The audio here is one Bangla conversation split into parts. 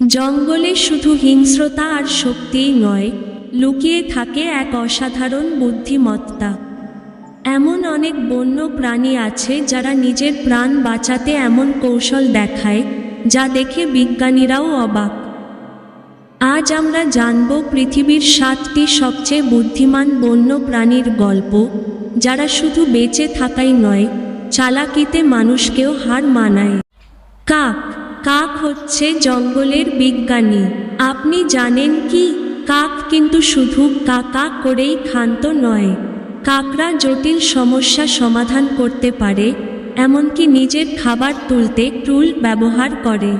জঙ্গলে শুধু হিংস্রতা আর শক্তিই নয়, লুকিয়ে থাকে এক অসাধারণ বুদ্ধিমত্তা। এমন অনেক বন্য প্রাণী আছে যারা নিজের প্রাণ বাঁচাতে এমন কৌশল দেখায়, যা দেখে বিজ্ঞানীরাও অবাক। আজ আমরা জানব পৃথিবীর সাতটি সবচেয়ে বুদ্ধিমান বন্য প্রাণীর গল্প, যারা শুধু বেঁচে থাকাই নয়, চালাকিতে মানুষকেও হার মানায়। কাক কাক হচ্ছে জঙ্গলের বিজ্ঞানী। আপনি জানেন কি? কাক কিন্তু শুধু কাকা করেই ক্ষান্ত নয়। কাকরা জটিল সমস্যা সমাধান করতে পারে, এমনকি নিজের খাবার তুলতে টুল ব্যবহার করে।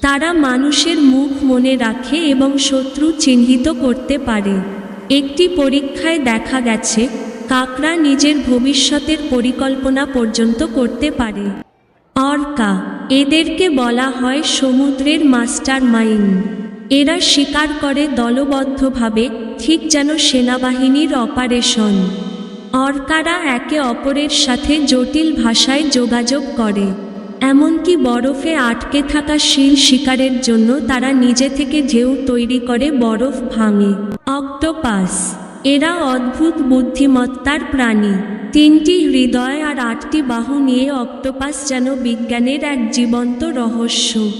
তারা মানুষের মুখ মনে রাখে এবং শত্রু চিহ্নিত করতে পারে। একটি পরীক্ষায় দেখা গেছে, কাকরা নিজের ভবিষ্যতের পরিকল্পনা পর্যন্ত করতে পারে। অর্কা এদেরকে বলা হয় সমুদ্রের মাস্টার মাইন্ড এরা শিকার করে দলবদ্ধভাবে, ঠিক যেন সেনাবাহিনীর অপারেশন। অর্কারা একে অপরের সাথে জটিল ভাষায় যোগাযোগ করে। এমনকি বরফে আটকে থাকা শিল শিকারের জন্য তারা নিজে থেকে ঢেউ তৈরি করে বরফ ভাঙে। অক্টোপাস এরা অদ্ভুত বুদ্ধিমত্তার প্রাণী। তিনটি হৃদয় আর আটটি বাহু নিয়ে অক্টোপাস যেন বিজ্ঞানের এক জীবন্ত রহস্য।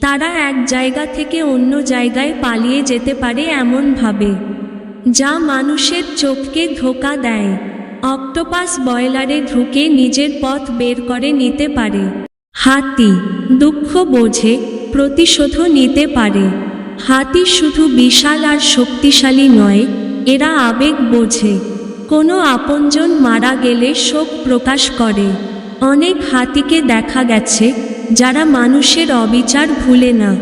তারা এক জায়গা থেকে অন্য জায়গায় পালিয়ে যেতে পারে এমনভাবে, যা মানুষের চোখকে ধোকা দেয়। অক্টোপাস বয়লারে ঢুকে নিজের পথ বের করে নিতে পারে। হাতি দুঃখ বোঝে, প্রতিশোধও নিতে পারে। হাতি শুধু বিশাল আর শক্তিশালী নয় এরা আবেগ বোঝে। কোনো আপনজন মারা গেলে শোক প্রকাশ করে। অনেক হাতিকে দেখা গেছে, যারা মানুষের অবিচার ভুলে না।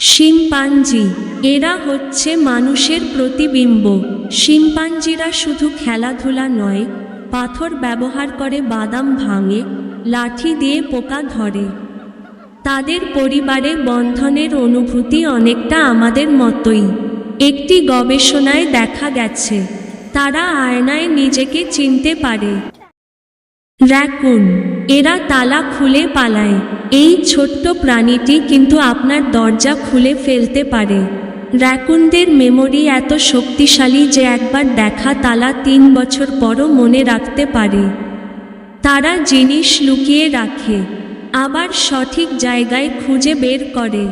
শিম্পাঞ্জি, এরা হচ্ছে মানুষের প্রতিবিম্ব। শিম্পাঞ্জিরা শুধু খেলাধুলা নয়, পাথর ব্যবহার করে বাদাম ভাঙে, লাঠি দিয়ে পোকা ধরে। তাদের পরিবারে বন্ধনের অনুভূতি অনেকটা আমাদের মতোই। একটি গবেষণায় দেখা গেছে, তারা আয়নায় নিজেকে চিনতে পারে। র্যাকুন, এরা তালা খুলে পালায়। এই ছোট্ট প্রাণীটি কিন্তু আপনার দরজা খুলে ফেলতে পারে। র্যাকুনদের মেমোরি এত শক্তিশালী যে একবার দেখা তালা তিন বছর পরও মনে রাখতে পারে। তারা জিনিস লুকিয়ে রাখে। আবার সঠিক জায়গায় খুঁজে বের করে।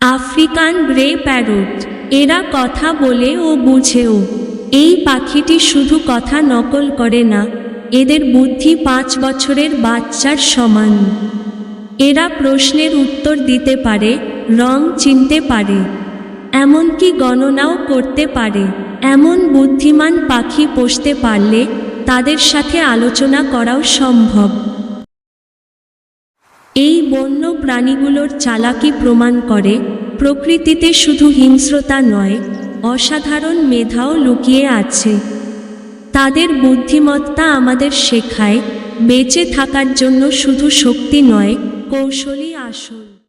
আফ্রিকান গ্রে প্যারোট, এরা কথা বলে ও বুঝেও। এই পাখিটি শুধু কথা নকল করে না, এদের বুদ্ধি পাঁচ বছরের বাচ্চার সমান। এরা প্রশ্নের উত্তর দিতে পারে, রং চিনতে পারে, এমনকি গণনাও করতে পারে। এমন বুদ্ধিমান পাখি পোষতে পারলে তাদের সাথে আলোচনা করাও সম্ভব। এই বন্য প্রাণীগুলোর চালাকি প্রমাণ করে, প্রকৃতিতে শুধু হিংস্রতা নয়, অসাধারণ মেধাও লুকিয়ে আছে। তাদের বুদ্ধিমত্তা আমাদের শেখায়, বেঁচে থাকার জন্য শুধু শক্তি নয়, কৌশলই আসল।